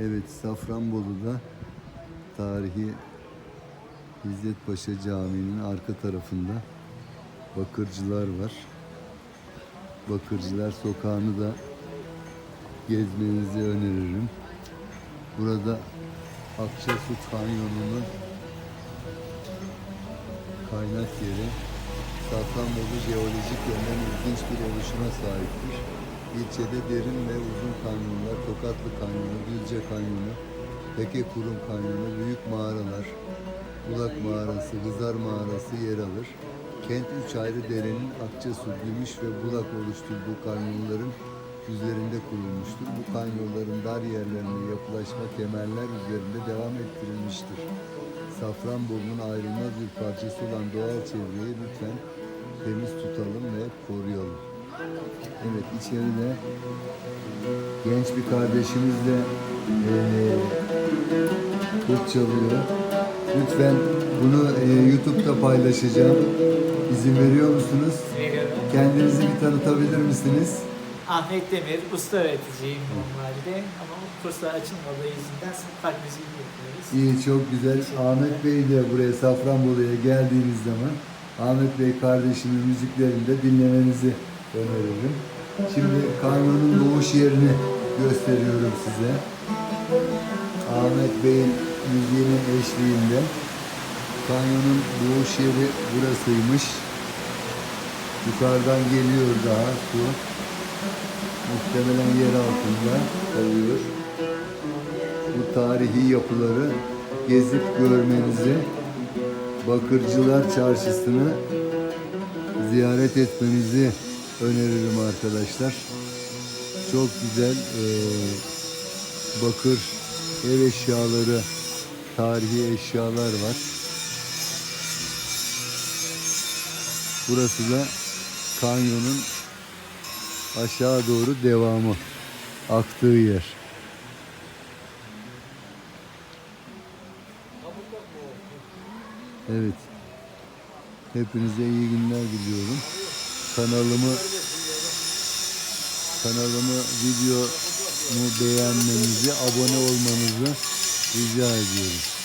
Evet Safranbolu'da tarihi İzzet Paşa Camii'nin arka tarafında bakırcılar var. Bakırcılar sokağını da gezmenizi öneririm. Burada Akçasu Kanyonu'nun kaynak yeri Safranbolu jeolojik yönden ilginç bir oluşuma sahiptir. İlçede derin ve uzun kanyonlar, Tokatlı Kanyonu, Gülce Kanyonu, Peke Kurum Kanyonu, büyük mağaralar, Bulak Mağarası, Hızar Mağarası yer alır. Kent üç ayrı derenin Akçasu, Gümüş ve Bulak oluşturduğu kanyonların üzerinde kurulmuştur. Bu kanyonların dar yerlerine yapılaşma kemerler üzerinde devam ettirilmiştir. Safranbolu'nun ayrılmaz bir parçası olan doğal çevreyi lütfen temiz tutalım ve koruyalım. Evet içeride genç bir kardeşimiz de eee kurt çalıyor. Lütfen bunu eee, YouTube'da paylaşacağım. İzin veriyor musunuz? Veriyorum. Kendinizi bir tanıtabilir misiniz? Ahmet Demir, usta öğreticiyim normalde ama kurslar açılmadığı yüzünden sokak müziği yapıyoruz. İyi, çok güzel. Ahmet Bey de buraya Safranbolu'ya geldiğiniz zaman Ahmet Bey kardeşimin müziklerini de dinlemenizi öneririm. Şimdi kanyonun doğuş yerini gösteriyorum size. Ahmet Bey'in müziğinin eşliğinde kanyonun doğuş yeri burasıymış. Yukarıdan geliyor daha su. Muhtemelen yer altında kalıyor bu tarihi yapıları gezip görmenizi, Bakırcılar Çarşısı'nı ziyaret etmenizi öneririm arkadaşlar. Çok güzel eee, bakır ev eşyaları, tarihi eşyalar var. Burası da kanyonun aşağı doğru devamı, aktığı yer. Evet. Hepinize iyi günler diliyorum. Kanalımı kanalımı videomu beğenmenizi, abone olmanızı rica ediyorum.